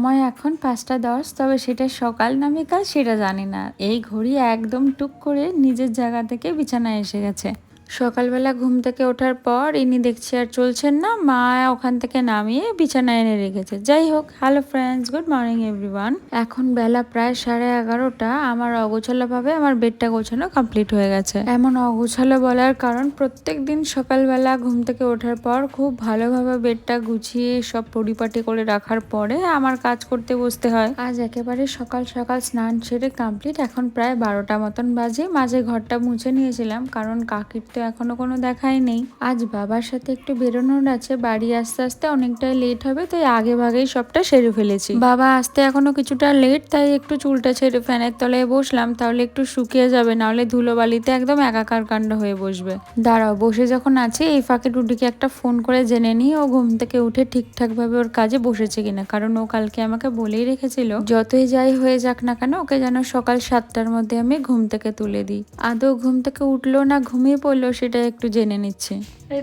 সময় এখন পাঁচটা দশ, তবে সেটা সকাল না বিকাল সেটা জানি না। এই ঘড়ি একদম টুক করে নিজের জায়গা থেকে বিছানায় এসে গেছে। সকালবেলা ঘুম থেকে ওঠার পর ইনি দেখছি আর চলছেন না, মা ওখান থেকে নামিয়ে বিছানায় এনে রেখেছে। যাই হোক, hello friends good morning everyone এখন বেলা প্রায় সাড়ে এগারোটা, আমার অগোছালো ভাবে আমার বেডটা গোছানো কমপ্লিট হয়ে গেছে। এমন অগোছালো বলার কারণ প্রত্যেক দিন সকালবেলা ঘুম থেকে ওঠার পর খুব ভালোভাবে বেডটা গুছিয়ে সব পরিপাটি করে রাখার পরে আমার কাজ করতে বসতে হয়। আজ একেবারে সকাল সকাল স্নান সেরে কমপ্লিট এখন প্রায় বারোটা মতন বাজে। মাঝে ঘরটা মুছে নিয়েছিলাম, কারণ কাকির তো এখনও কোনো দেখাই নেই। আজ বাবার সাথে একটু বেরোনোর আছে, বাড়ি আসতে আসতে অনেকটাই লেট হবে, তাই আগে ভাগেই সবটা সেরে ফেলেছি। বাবা আসতে এখনও কিছুটা লেট তাই একটু চুলটা ছেড়ে ফ্যানের তলায় বসলাম, তাহলে একটু শুকিয়ে যাবে, নাহলে ধুলোবালিতে একদম একাকার কাণ্ড হয়ে বসবে। দাঁড়াও, বসে যখন আছি, এই ফাঁকে টুটিকে একটা ফোন করে জেনে নিই, ও ঘুম থেকে উঠে ঠিকঠাক ভাবে ওর কাজে বসেছে কিনা, কারণ ও কালকে আমাকে বলেই রেখেছিল, যতই যাই হয়ে যাক না কেন, ওকে যেন সকাল সাতটার মধ্যে আমি ঘুম থেকে তুলে দিই। আদৌ ঘুম থেকে উঠল না ঘুমিয়ে পড়ল সেটা একটু জেনে নিচ্ছে।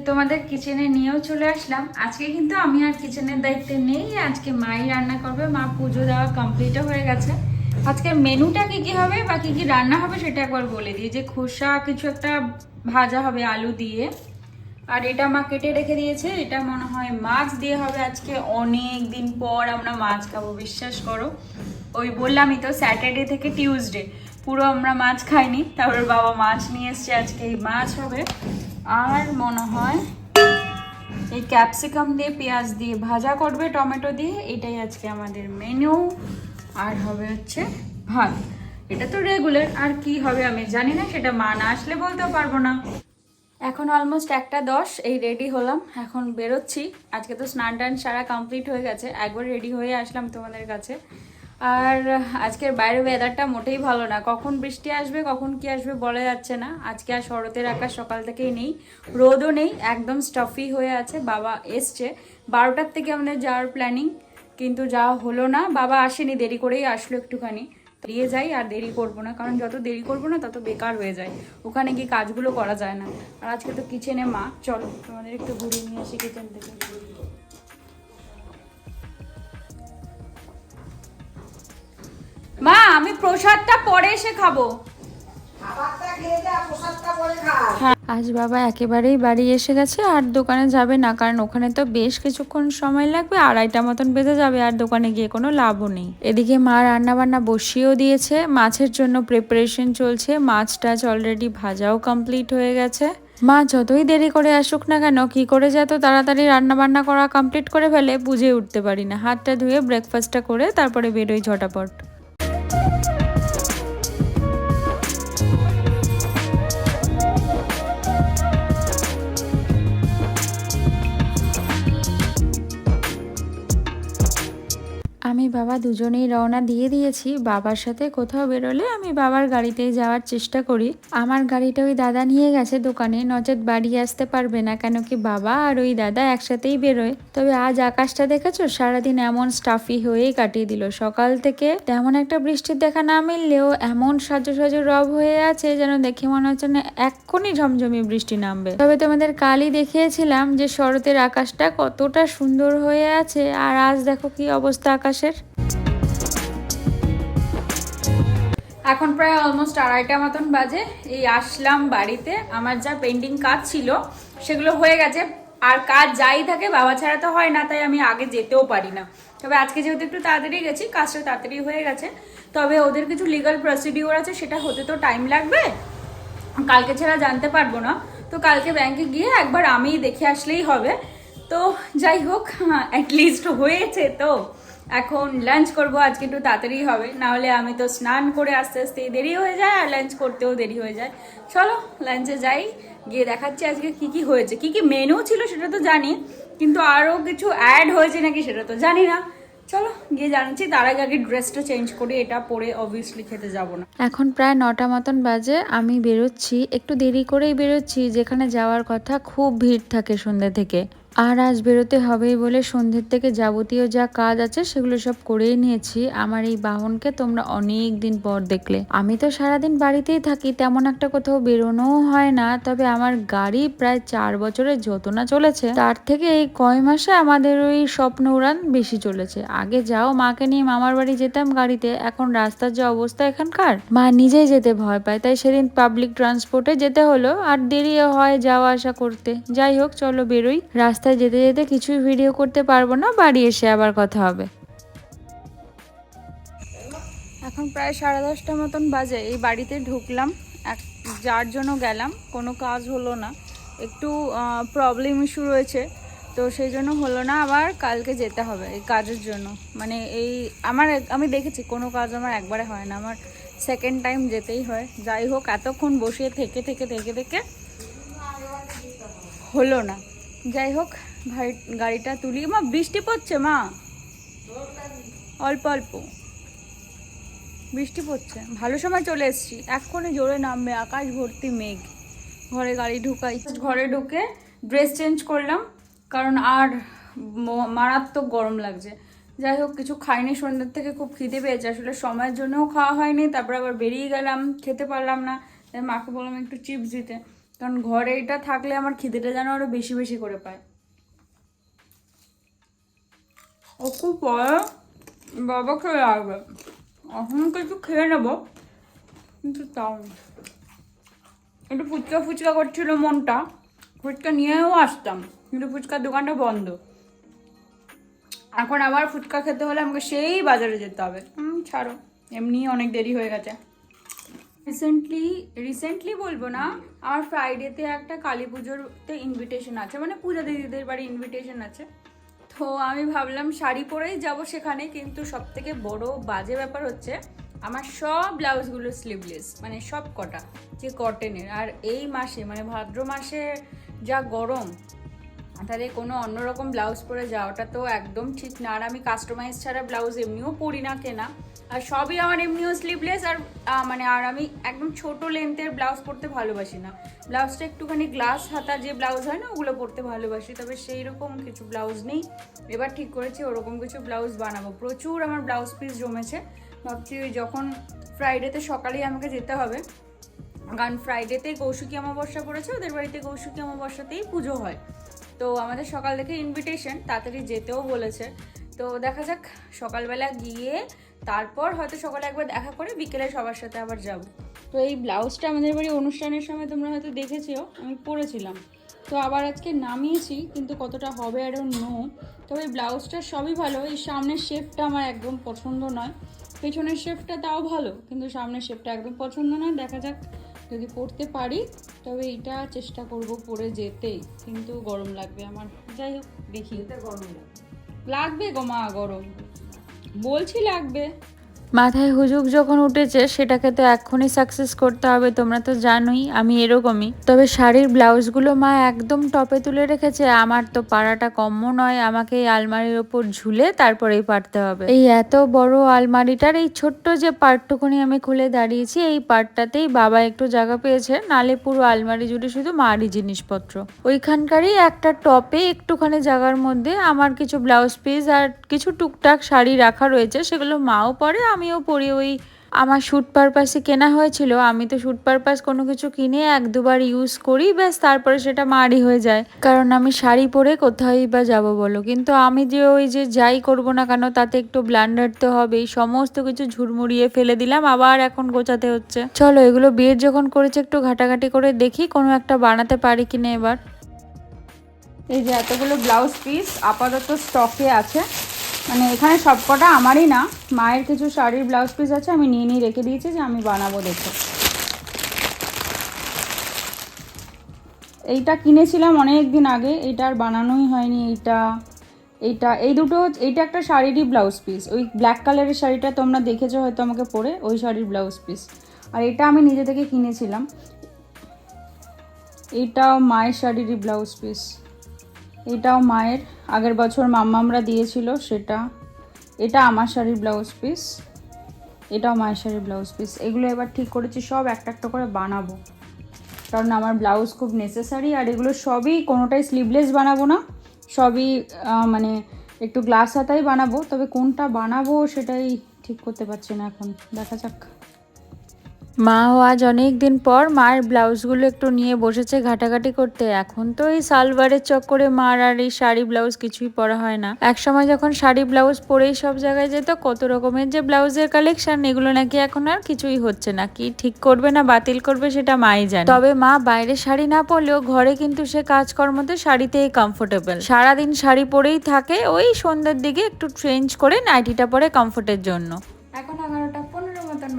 তোমাদের কিচেনে নিয়েও চলে আসলাম। আজকে কিন্তু আমি আর কিচেনের দায়িত্বে নেই। আজকে মাই রান্না করবে, মা পুজো দেওয়া কমপ্লিটও হয়ে গেছে। আজকে মেনুটা কি কি হবে বা কি কি রান্না হবে সেটা একবার বলে দিই। যে খোসা, কিছু একটা ভাজা হবে আলু দিয়ে। আর এটা মা কেটে রেখে দিয়েছে। এটা মনে হয় মাছ দিয়ে হবে আজকে। অনেক দিন পর আমরা মাছ খাব, বিশ্বাস করো। ওই বললামই তো স্যাটারডে থেকে টিউসডে পুরো আমরা মাছ খাইনি, তারপর বাবা মাছ নিয়ে এসছে, আজকে এই মাছ হবে। আর মনে হয় এই ক্যাপসিকাম দিয়ে, পেঁয়াজ দিয়ে ভাজা করবে, টমেটো দিয়ে, এটাই আজকে আমাদের মেনু আর হবে হচ্ছে ভাত। এটা তো রেগুলার আর কি হবে আমি জানি না, সেটা মা না আসলে বলতেও পারব না। এখন অলমোস্ট একটা দশ, এই রেডি হলাম, এখন বেরোচ্ছি। আজকে তো স্নান টান সারা কমপ্লিট হয়ে গেছে, একবার রেডি হয়ে আসলাম তোমাদের কাছে। আর আজকের বাইরের ওয়েদারটা মোটেই ভালো না। কখন বৃষ্টি আসবে, কখন কি আসবে বলা যাচ্ছে না। আজকে আর শরতের আকাশ সকাল থেকেই নেই, রোদও নেই, একদম স্টাফি হয়ে আছে, বাবা এসছে। বারোটার থেকে আমাদের যাওয়ার প্ল্যানিং কিন্তু যা হলো না। বাবা আসেনি, দেরি করেই আসলো একটুখানি। দিয়ে যাই, আর দেরি করব না, কারণ যত দেরি করব না, তত বেকার হয়ে যায়। ওখানে গিয়ে কাজগুলো করা যায় না। আর আজকে তো কিচেনে মা। চলো, তোমাদের একটু ঘুরিয়ে নিয়ে আসি কিচেন থেকে। মা আমি প্রসাদটা পরে এসে খাব। হ্যাঁ, আজ বাবা একেবারেই বাড়ি এসে গেছে আর দোকানে যাবে না কারণ ওখানে তো বেশ কিছুক্ষণ সময় লাগবে আড়াইটা মতন বেঁধে যাবে আর দোকানে গিয়ে কোনো লাভও নেই। এদিকে মা রান্না বান্না বসিয়েও দিয়েছে মাছের জন্য প্রিপারেশন চলছে মাছ টাছ অলরেডি ভাজাও কমপ্লিট হয়ে গেছে। মা যতই দেরি করে আসুক না কেন কি করে যে এত তাড়াতাড়ি রান্না বান্না করা কমপ্লিট করে ফেলে বুঝে উঠতে পারি না। হাতটা ধুয়ে ব্রেকফাস্টটা করে তারপরে বেরোই ঝটাপট। আমি বাবা দুজনেই রওনা দিয়ে দিয়েছি, বাবার সাথে কোথাও বেরোলে আমি বাবার গাড়িতেই যাওয়ার চেষ্টা করি। আমার গাড়িটা ওই দাদা নিয়ে গেছে দোকানে, নচেত বাড়ি আসতে পারবে না, কেন কি বাবা আর ওই দাদা একসাথেই বেরোয়। তবে আজ আকাশটা দেখেছ? সারাদিন এমন স্টাফি হয়েই কাটিয়ে দিল। সকাল থেকে তেমন একটা বৃষ্টির দেখা না মিললেও এমন সাজো সাজো রব হয়ে আছে যেন দেখে মনে হচ্ছে না এক্ষুনি ঝমঝমি বৃষ্টি নামবে। তবে তোমাদের কালই দেখিয়েছিলাম যে শরতের আকাশটা কতটা সুন্দর হয়ে আছে, আর আজ দেখো কি অবস্থা আকাশের। এখন প্রায় অলমোস্ট আড়াইটা মতন বাজে। এই আসলাম বাড়িতে। আমার যা পেন্টিং কাজ ছিল, সেগুলো হয়ে গেছে। আর কাজ যাই থাকে, বাবা ছাড়া তো হয় না, তাই আমি আগে যেতেও পারি না। তবে আজকে যেহেতু একটু তাড়াতাড়ি গেছি, কাজটা তাড়াতাড়ি হয়ে গেছে। তবে ওদের কিছু লিগাল প্রসিডিওর আছে, সেটা হতে তো টাইম লাগবে। কালকে ছাড়া জানতে পারব না। তো কালকে ব্যাংকে গিয়ে একবার আমি দেখে আসলেই হবে। তো যাই হোক অ্যাটলিস্ট হয়েছে তো। এখন লাঞ্চ করব, আজকে একটু তাড়াতাড়ি হবে। না হলে আমি তো স্নান করে আস্তে আস্তে দেরি হয়ে যায় আর লাঞ্চ করতেও দেরি হয়ে যায়। চলো লাঞ্চে যাই, গিয়ে দেখাচ্ছি আজকে কি কি হয়েছে। কি কি মেনু ছিল সেটা তো জানি, কিন্তু আরও কিছু অ্যাড হয়েছে নাকি সেটা তো জানি না। চলো, গিয়ে জানাচ্ছি তার আগে আগে ড্রেসটা চেঞ্জ করে এটা পরে অবভিয়াসলি খেতে যাব না। এখন প্রায় নটা মতন বাজে, আমি বেরোচ্ছি। একটু দেরি করেই বেরোচ্ছি, যেখানে যাওয়ার কথা খুব ভিড় থাকে সন্ধ্যে থেকে। আর আজ বেরোতে হবেই বলে সন্ধ্যের থেকে যাবতীয় যা কাজ আছে সেগুলো সব করেই নিয়েছি। আমার এই বাহনকে তোমরা অনেক দিন পর দেখলে। আমি তো সারাদিন বাড়িতেই থাকি, তেমন একটা কোথাও বেরোনোও হয় না। তবে আমার গাড়ি প্রায় চার বছরের যত না চলেছে। তার থেকে এই কয় মাসে আমাদের ওই স্বপ্ন উড়ান বেশি চলেছে। আগে যাও, মাকে নিয়ে মামার বাড়ি যেতাম গাড়িতে। এখন রাস্তার যে অবস্থা এখানকার, মা নিজেই যেতে ভয় পায়। তাই সেদিন পাবলিক ট্রান্সপোর্টে যেতে হলো। আর দেরিও হয় যাওয়া আসা করতে। যাই হোক, চলো বেরোই। রাস্তায় যেতে যেতে কিছুই ভিডিও করতে পারব না, বাড়ি এসে আবার কথা হবে। এখন প্রায় সাড়ে দশটা মতন বাজে, এই বাড়িতে ঢুকলাম, এক যার জন্য গেলাম, কোনো কাজ হলো না। একটু প্রবলেম ইস্যু রয়েছে, তো সেই জন্য হলো না, আবার কালকে যেতে হবে এই কাজের জন্য। মানে এই, আমার আমি দেখেছি, কোনো কাজ আমার একবারে হয় না, আমার সেকেন্ড টাইম যেতেই হয়। যাই হোক, এতক্ষণ বসে থেকে থেকে থেকে থেকে হলো না। যাই হোক ভাই, গাড়িটা তুলি। মা, বৃষ্টি পড়ছে, মা? অল্প অল্প। বৃষ্টি পড়ছে। ভালো সময় চলে এসেছি। এক্ষুনি জোরে নামবে, আকাশ ভর্তি মেঘ। ঘরে গাড়ি ঢুকাই। ঘরে ঢুকে ড্রেস চেঞ্জ করলাম, কারণ আর মারাত্মক গরম লাগছে। যাই হোক, কিছু খাইনি, সন্ধ্যের থেকে খুব খিদে পেয়েছে। আসলে সময়ের জন্যও খাওয়া হয়নি, তারপর আবার বেরিয়ে গেলাম, খেতে পারলাম না। তাই মাকে বললাম একটু চিপস দিতে। কারণ ঘরে এটা থাকলে আমার খিদেটা যেন আরও বেশি বেশি করে পায়। ও খুব পরে বাবা খেয়ে আসবে। এখন কিছু খেয়ে নেব, কিন্তু তাও একটু ফুচকা ফুচকা করছিল মনটা, ফুচকা নিয়েও আসতাম, কিন্তু ফুচকার দোকানটা বন্ধ। এখন আবার ফুচকা খেতে হলে আমাকে সেই বাজারে যেতে হবে। ছাড়ো এমনি অনেক দেরি হয়ে গেছে। রিসেন্টলি রিসেন্টলি বলব না আমার ফ্রাইডেতে একটা কালী পুজোরতে ইনভিটেশন আছে মানে পূজা দিদিদের বাড়ি ইনভিটেশন আছে। তো আমি ভাবলাম শাড়ি পরেই যাব সেখানে, কিন্তু সব থেকে বড় বাজে ব্যাপার হচ্ছে, আমার সব ব্লাউজগুলো স্লিভলেস মানে সব কটা, যে কটনের আর এই মাসে মানে ভাদ্র মাসে যা গরম তাহলে কোনো অন্যরকম ব্লাউজ পরে যাওয়াটা তো একদম ঠিক না। আর আমি কাস্টমাইজ ছাড়া ব্লাউজ এমনিও পরি না কেনা। আর সবই আমার এমনিও স্লিভলেস আর মানে আর আমি একদম ছোট লেন্থের ব্লাউজ পরতে ভালোবাসি না। ব্লাউজটা একটুখানি গ্লাস হাতা যে ব্লাউজ হয় না, ওগুলো পরতে ভালোবাসি, তবে সেই রকম কিছু ব্লাউজ নেই। এবার ঠিক করেছি, ওরকম কিছু ব্লাউজ বানাবো। প্রচুর আমার ব্লাউজ পিস জমেছে। ভাবছি ওই যখন ফ্রাইডেতে সকালেই আমাকে যেতে হবে। কারণ ফ্রাইডেতে কৌশিকী অমাবস্যা পড়েছে, ওদের বাড়িতে কৌশিকী অমাবস্যাতেই পুজো হয়। তো আমাদের সকাল থেকে ইনভিটেশন তাড়াতাড়ি যেতেও বলেছে। তো দেখা যাক, সকালবেলা গিয়ে তারপর হয়তো সকালে একবার দেখা করে বিকেলে সবার সাথে আবার যাব। তো এই ব্লাউজটা আমাদের বাড়ি অনুষ্ঠানের সময় তোমরা হয়তো দেখেছিও, আমি পরেছিলাম। তো আবার আজকে নামিয়েছি, কিন্তু কতটা হবে আর নো তবে এই ব্লাউজটা সবই ভালো, এই সামনের শেপটা আমার একদম পছন্দ নয়। পেছনের শেপটা তাও ভালো, কিন্তু সামনের শেপটা একদম পছন্দ নয়। দেখা যাক যদি পড়তে পারি তবে এটা চেষ্টা করব পরে যেতে কিন্তু গরম লাগবে আমার। যাই হোক দেখি। গরম লাগবে গো মা গরম। বলছি লাগবে। মাথায় হুজুক যখন উঠেছে, সেটাকে তো এক্ষুনি সাকসেস করতে হবে, তোমরা তো জানোই, আমি এরকমই। তবে শাড়ির ব্লাউজগুলো মা একদম টপে তুলে রেখেছে, আমার তো পাড়াটা কম্য নয়, আমাকে এই আলমারির ওপর ঝুলে তারপরেই পারতে হবে। এই এত বড় আলমারিটার, এই ছোট্ট যে পার্টটুকুনি আমি খুলে দাঁড়িয়েছি, এই পার্টটাতেই বাবা একটু জায়গা পেয়েছে, নালে পুরো আলমারি জুড়ে শুধু মারই জিনিসপত্র। ওইখানকারই একটা টপে একটুখানি জায়গার মধ্যে আমার কিছু ব্লাউজ পিস আর কিছু টুকটাক শাড়ি রাখা রয়েছে, সেগুলো মাও পরে আমিও পরি ওই আমার শ্যুট পারপাসে কেনা হয়েছিল, আমি তো শ্যুট পারপাস কোনো কিছু কিনে এক দুবার ইউজ করি, ব্যাস তারপরে সেটা মারি হয়ে যায়। কারণ আমি শাড়ি পরে কোথায় বা যাব বলো? কিন্তু আমি যে ওই যে যাই করব না কেন, তাতে একটু ব্লান্ডার তো হবেই। সমস্ত কিছু ঝুরমুড়িয়ে ফেলে দিলাম, আবার এখন গোছাতে হচ্ছে। চলো, এগুলো বিয়ের যখন করেছে একটু ঘাটাঘাটি করে দেখি, কোনো একটা বানাতে পারি কিনা এবার। এই যে এতগুলো ব্লাউজ পিস আপাতত স্টকে আছে। মানে এখানে সবকটা আমারই না। মায়ের কিছু শাড়ির ব্লাউজ পিস আছে, আমি নিয়ে নিয়ে রেখে দিয়েছি যে আমি বানাবো দেখে। এইটা কিনেছিলাম অনেক দিন আগে, এইটা আর বানানোই হয়নি এইটা। এইটা, এই দুটো, এইটা একটা শাড়িরই ব্লাউজ পিস ওই ব্ল্যাক কালারের শাড়িটা তোমরা দেখেছ হয়তো আমাকে পরে, ওই শাড়ির ব্লাউজ পিস আর এটা আমি নিজে থেকে কিনেছিলাম। এইটাও মায়ের শাড়িরই ব্লাউজ পিস এটাও মায়ের। আগের বছর মাম্মামরা দিয়েছিল সেটা। এটা আমার শাড়ির ব্লাউজ পিস। এটাও মায়ের শাড়ির ব্লাউজ পিস। এগুলো এবার ঠিক করেছি, সব একটা একটা করে বানাবো। কারণ আমার ব্লাউজ খুব নেসেসারি আর এগুলো সবই কোনোটাই স্লিভলেস বানাবো না। সবই মানে একটু গ্লাস হাতাই বানাবো। তবে কোনটা বানাবো সেটাই ঠিক করতে পারছি না এখন। দেখা যাক। মাও আজ অনেক দিন পর মায়ের ব্লাউজগুলো একটু নিয়ে বসেছে ঘাটাঘাটি করতে। এখন তো এই সালবারের চক্করে মার আর এই শাড়ি ব্লাউজ কিছুই পরা হয় না। এক সময় যখন শাড়ি ব্লাউজ পরেই সব জায়গায় যেত, কত রকমের যে ব্লাউজের কালেকশন, এগুলো নাকি এখন আর কিছুই হচ্ছে না। কি ঠিক করবে না বাতিল করবে সেটা মাই জানে। তবে মা বাইরে শাড়ি না পরলেও ঘরে কিন্তু সে কাজকর্মতে শাড়িতেই কমফোর্টেবল সারাদিন শাড়ি পরেই থাকে, ওই সন্ধ্যের দিকে একটু চেঞ্জ করে নাইটিটা পরে কমফোর্টের জন্য। এখন এগারোটা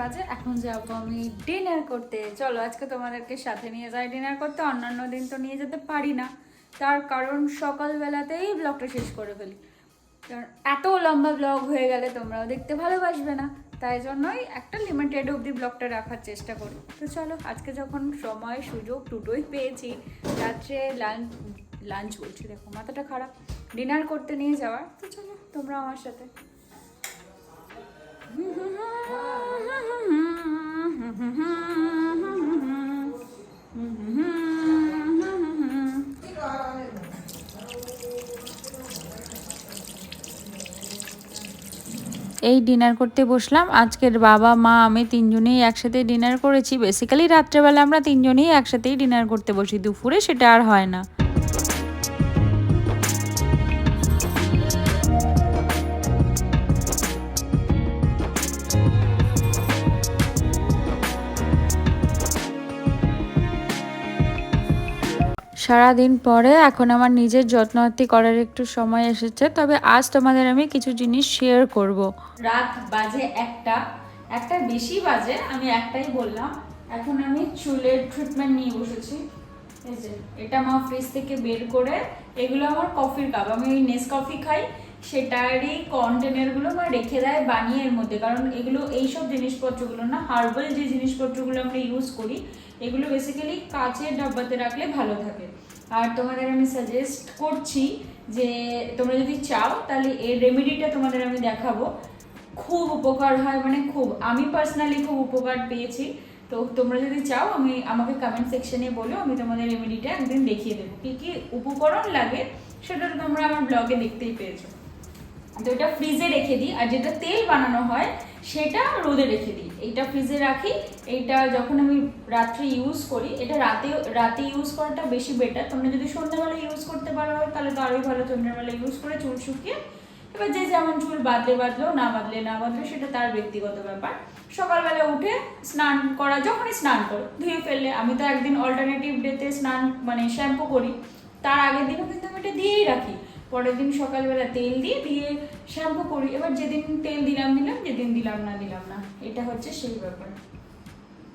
বাজে, এখন যাব আমি ডিনার করতে। চলো, আজকে তোমাদেরকে সাথে নিয়ে যাই ডিনার করতে, অন্যান্য দিন তো নিয়ে যেতে পারি না। তার কারণ সকালবেলাতেই ব্লগটা শেষ করে ফেলি। কারণ এত লম্বা ব্লগ হয়ে গেলে তোমরাও দেখতে ভালোবাসবে না। তাই জন্যই একটা লিমিটেড অবধি ব্লগটা রাখার চেষ্টা করি। তো চলো, আজকে যখন সময়, সুযোগ দুটোই পেয়েছি, রাত্রে লাঞ্চ লাঞ্চ বলছি, দেখো, মাথাটা খারাপ। ডিনার করতে নিয়ে যাওয়ার। তো চলো তোমরা আমার সাথে। এই ডিনার করতে বসলাম। আজকের বাবা, মা, আমি তিনজনেই একসাথে ডিনার করেছি। বেসিক্যালি রাত্রেবেলা আমরা তিনজনেই একসাথেই ডিনার করতে বসি। দুপুরে সেটা আর হয় না। সারাদিন পরে এখন আমার নিজের যত্নআত্তি করার একটু সময় এসেছে, তবে আজ তোমাদের আমি কিছু জিনিস শেয়ার করব। রাত বাজে একটা একটা বেশি বাজে, আমি একটাই বললাম, এখন আমি চুলের ট্রিটমেন্ট নিয়ে বসেছি। এটা মা ফ্রিজ থেকে বের করে, এগুলো আমার কফির কাপ আমি ওই নেস কফি খাই সেটারই কন্টেনারগুলো মা রেখে দেয় বানিয়ে এর মধ্যে। কারণ এগুলো, এইসব জিনিসপত্রগুলো না, হার্বাল যে জিনিসপত্রগুলো আমরা ইউজ করি, এগুলো বেসিক্যালি কাচের ডাব্বাতে রাখলে ভালো থাকে। আর তোমাদের আমি সাজেস্ট করছি যে, তোমরা যদি চাও, তাহলে এই রেমেডিটা তোমাদের আমি দেখাবো। খুব উপকার হয় মানে খুব, আমি পার্সোনালি খুব উপকার পেয়েছি। তো তোমরা যদি চাও, আমি, আমাকে কমেন্ট সেকশনে বলো, আমি তোমাদের রেমেডিটা একদিন দেখিয়ে দেবো। কি কি উপকরণ লাগে, সেটা তোমরা আমার ব্লগে দেখতেই পেয়েছ। তো এটা ফ্রিজে রেখে দিই, আর যেটা তেল বানানো হয়, সেটা রোদে রেখে দিই। এইটা ফ্রিজে রাখি, এইটা যখন আমি রাত্রে ইউজ করি, এটা রাতে রাতে ইউজ করাটা বেশি বেটার তোমরা যদি সন্ধ্যাবেলা ইউজ করতে পারো, তাহলে তো আরোই ভালো সন্ধ্যাবেলা ইউজ করে চুল শুকিয়ে, এবার যে যেমন চুল বাদলে বাদলো না বাদলে না বাদলে সেটা তার ব্যক্তিগত ব্যাপার। সকালবেলা উঠে স্নান করা, যখনই স্নান করো, ধুয়ে ফেললে, আমি তো একদিন অল্টারনেটিভ ডেতে স্নান মানে শ্যাম্পু করি, তার আগের দিনও কিন্তু আমি এটা দিয়েই রাখি। পরের দিন সকালবেলা তেল দিয়ে দিয়ে শ্যাম্পু করি। এবার যেদিন তেল দিলাম দিলাম, যেদিন দিলাম না দিলাম না। এটা হচ্ছে সেই ব্যাপার।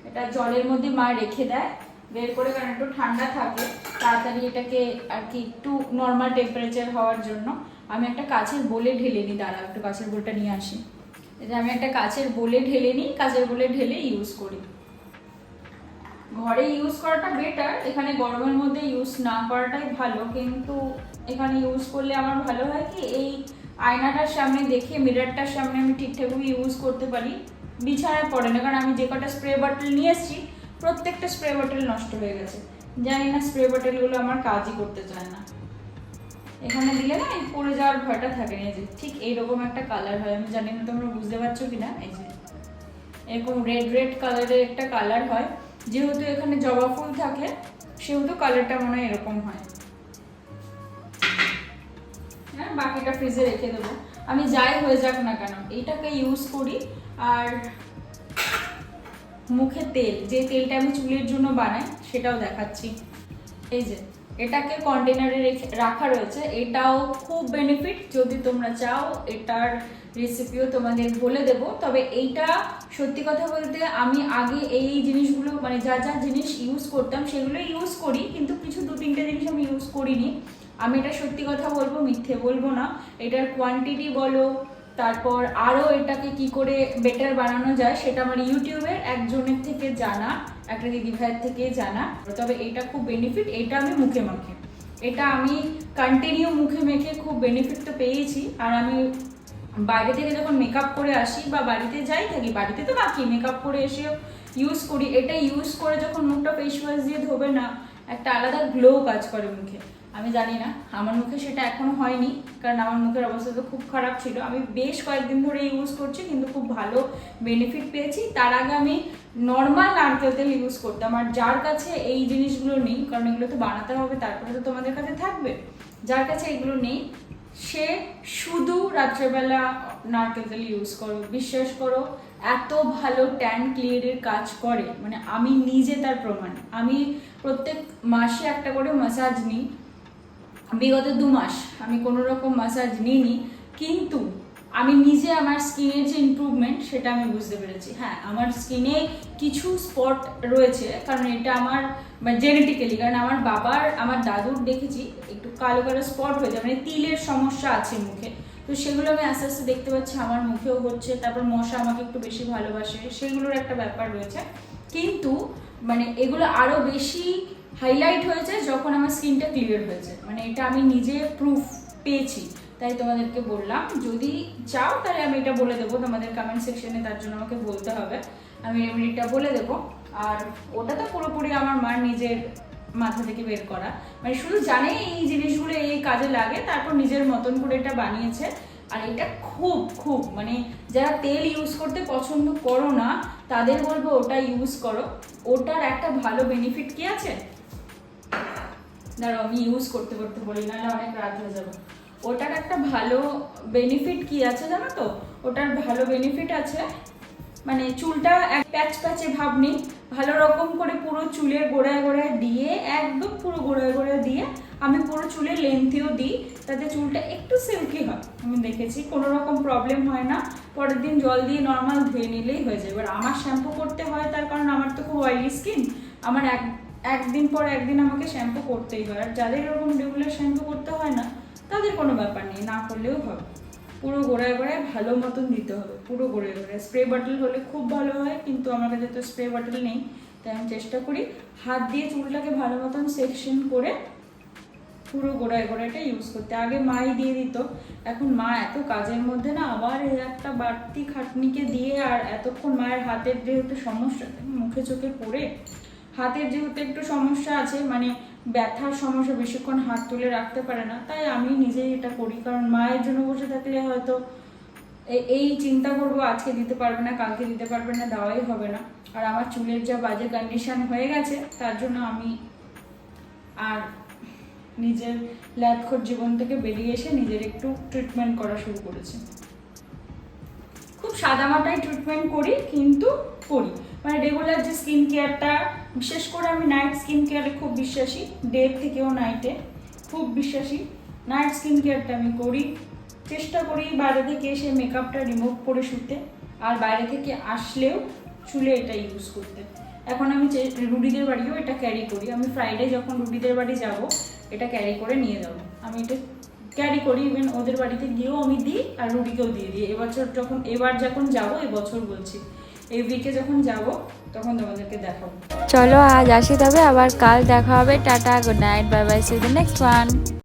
এটা জলের মধ্যে মা রেখে দেয়। বের করে কারণ একটু ঠান্ডা থাকে, তাড়াতাড়ি এটাকে আর কি একটু নর্মাল টেম্পারেচার হওয়ার জন্য আমি একটা কাছের বোলে ঢেলে নিই। দাঁড়া একটু কাছের বোলটা নিয়ে আসি। এটা আমি একটা কাছের বোলে ঢেলে নিই কাছের বোলে ঢেলে ইউজ করি। ঘরে ইউজ করাটা বেটার এখানে গরমের মধ্যে ইউজ না করাটাই ভালো, কিন্তু এখানে ইউজ করলে আমার ভালো হয় কি, এই আয়নাটার সামনে দেখে মিরারটার সামনে আমি ঠিকঠাকভাবে ইউজ করতে পারি, বিছানায় পড়ে না, কারণ আমি যে কটা স্প্রে বটল নিয়ে এসেছি, প্রত্যেকটা স্প্রে বটল নষ্ট হয়ে গেছে। জানি না স্প্রে বটলগুলো আমার কাজই করতে চায় না। এখানে দিলে না, এই পড়ে যাওয়ার ভয়টা থাকে না যে ঠিক এইরকম একটা কালার হয়, আমি জানি না তোমরা বুঝতে পারছ কি না এই যে এরকম রেড রেড কালারের একটা কালার হয়। যেহেতু এখানে জবা ফুল থাকে, সেহেতু কালারটা মনে হয় এরকম হয়। হ্যাঁ বাকিটা ফ্রিজে রেখে দেবো। আমি যাই হয়ে যাক না কেন, এইটাকে ইউজ করি। আর মুখে তেল, যে তেলটা আমি চুলের জন্য বানাই, সেটাও দেখাচ্ছি। এই যে, এটাকে কন্টেনারে রেখে, রাখা রয়েছে। এটাও খুব বেনিফিট যদি তোমরা চাও, এটার রেসিপিও তোমাদের বলে দেব। তবে এইটা সত্যি কথা বলতে আমি আগে এই জিনিসগুলো মানে যা যা জিনিস ইউজ করতাম সেগুলো ইউজ করি, কিন্তু কিছু দু তিনটে জিনিস আমি ইউজ করিনি। আমি এটা সত্যি কথা বলব, মিথ্যে বলব না। এটার কোয়ান্টিটি বলো, তারপর আরও এটাকে কি করে বেটার বানানো যায় সেটা আমার ইউটিউবের একজনের থেকে জানা, একটা দিদি ভাইয়ের থেকে জানা। তবে এটা খুব বেনিফিট এটা আমি মুখে মাখি। এটা আমি কন্টিনিউ মুখে মেখে খুব বেনিফিট তো পেয়েছি, আর আমি বাইরে থেকে যখন মেকআপ করে আসি বা বাড়িতে যাই থাকি, বাড়িতে তো মাখি মেকআপ করে এসে ইউজ করি। এটা ইউজ করে যখন মুখটা ফেস ওয়াশ দিয়ে ধোবে না, একটা আলাদা গ্লো কাজ করে মুখে। আমি জানি না, আমার মুখে সেটা এখনও হয়নি, কারণ আমার মুখের অবস্থা তো খুব খারাপ ছিল। আমি বেশ কয়েকদিন ধরে ইউজ করছি, কিন্তু খুব ভালো বেনিফিট পেয়েছি। তার আগে আমি নর্মাল নারকেল তেল ইউজ করতাম, আর যার কাছে এই জিনিসগুলো নেই, কারণ এগুলো তো বানাতে হবে, তারপরে তো তোমাদের কাছে থাকবে। যার কাছে এগুলো নেই সে শুধু রাত্রেবেলা নারকেল তেল ইউজ করো, বিশ্বাস করো, এত ভালো ট্যান ক্লিয়ারের কাজ করে। মানে আমি নিজে তার প্রমাণ। আমি প্রত্যেক মাসে একটা করে মাসাজ নিই। বিগত দু মাস আমি কোনো রকম মাসাজ নিইনি। কিন্তু আমি নিজে আমার স্কিনের যে ইমপ্রুভমেন্ট সেটা আমি বুঝতে পেরেছি। হ্যাঁ আমার স্কিনে কিছু স্পট রয়েছে, কারণ এটা আমার জেনেটিক্যালি কারণ আমার বাবার, আমার দাদুর দেখেছি, একটু কালো কালো স্পট হয়ে যায় মানে তিলের সমস্যা আছে মুখে। তো সেগুলো আমি আস্তে আস্তে দেখতে পাচ্ছি, আমার মুখেও হচ্ছে, তারপর মশা আমাকে একটু বেশি ভালোবাসে, সেগুলোর একটা ব্যাপার রয়েছে। কিন্তু মানে এগুলো আরও বেশি হাইলাইট হয়েছে যখন আমার স্কিনটা ক্লিয়ার হয়েছে। মানে এটা আমি নিজে প্রুফ পেয়েছি। তাই তোমাদেরকে বললাম, যদি চাও তাহলে আমি এটা বলে দেবো, তোমাদের কমেন্ট সেকশনে তার জন্য আমাকে বলতে হবে। আমি রেমেডিটা বলে দেবো। আর ওটা তো পুরোপুরি আমার মার নিজের মাথা থেকে বের করা। মানে শুধু জানে এই জিনিসগুলো এই কাজে লাগে, তারপর নিজের মতন করে এটা বানিয়েছে। আর এটা খুব খুব মানে যারা তেল ইউজ করতে পছন্দ করো না, তাদের বলব ওটা ইউজ করো। ওটার একটা ভালো বেনিফিট কি আছে? দাঁড়াও, আমি ইউজ করতে করতে বলি না অনেক রাত হয়ে যাবে। ওটার একটা ভালো বেনিফিট কি আছে জানো তো? ওটার ভালো বেনিফিট আছে মানে চুলটা এক প্যাচ প্যাচে ভাব নেই, ভালো রকম করে পুরো চুলের গোড়ায় গোড়ায় দিয়ে, একদম পুরো গোড়ায় গোড়ায় দিয়ে আমি পুরো চুলের লেন্থেও দিই, তাতে চুলটা একটু সিল্কি হয়। আমি দেখেছি, কোনো রকম প্রবলেম হয় না, পরের দিন জল দিয়ে নর্মাল ধুয়ে নিলেই হয়ে যায়। এবার আমার শ্যাম্পু করতে হয়, তার কারণ আমার তো খুব অয়েলি স্কিন আমার এক, একদিন পর একদিন আমাকে শ্যাম্পু করতেই হয়। আর যাদের এরকম রেগুলার শ্যাম্পু করতে হয় না তাদের কোনো ব্যাপার নেই, না করলেও হবে। পুরো গোড়ায় গোড়ায় ভালো মতন দিতে হবে, পুরো গোড়ায় গোড়ায়। স্প্রে বটল হলে খুব ভালো হয়, কিন্তু আমার কাছে তো স্প্রে বটল নেই, তাই আমি চেষ্টা করি হাত দিয়ে চুলটাকে ভালো মতন সেকশন করে পুরো গোড়ায় গোড়াটা ইউজ করতে। আগে মাই দিয়ে দিত, এখন মা এত কাজের মধ্যে না, আবার একটা বাড়তি খাটনিকে দিয়ে আর এতক্ষণ মায়ের হাতের যেহেতু সমস্যা, মুখে চোখে পড়ে, হাতের যেহেতু একটু সমস্যা আছে মানে ব্যথার সমস্যা বেশিক্ষণ হাত তুলে রাখতে পারে না। তাই আমি নিজেই এটা করি। কারণ মায়ের জন্য বসে থাকলে হয়তো এই চিন্তা করব, আজকে দিতে পারবে না, কালকে দিতে পারবে না, দেওয়াই হবে না। আর আমার চুলের যা বাজে কন্ডিশন হয়ে গেছে, তার জন্য আমি আর নিজের ল্যাথখোর জীবন থেকে বেরিয়ে এসে নিজের একটু ট্রিটমেন্ট করা শুরু করেছি। খুব সাদামাটাই ট্রিটমেন্ট করি, কিন্তু করি। মানে রেগুলার যে স্কিন কেয়ারটা বিশেষ করে আমি নাইট স্কিন কেয়ারে খুব বিশ্বাসী ডে থেকেও নাইটে খুব বিশ্বাসী। নাইট স্কিন কেয়ারটা আমি করি। চেষ্টা করি বাইরে থেকে এসে মেকআপটা রিমুভ করে শুতে। আর বাইরে থেকে আসলেও চুলে এটা ইউজ করতে। এখন আমি রুডিদের বাড়িও এটা ক্যারি করি। আমি ফ্রাইডে যখন রুডিদের বাড়ি যাব, এটা ক্যারি করে নিয়ে যাব। আমি এটা ক্যারি করি ইভেন ওদের বাড়িতে গিয়েও আমি দিই আর রুডিকেও দিয়ে দিই। এবছর যখন, এবার যখন যাব, এবছর বলছি। এই উইকে যখন যাব, তখন তোমাদেরকে দেখাবো। চলো আজ আসি তবে, আবার কাল দেখা হবে। Tata good night bye bye see the next one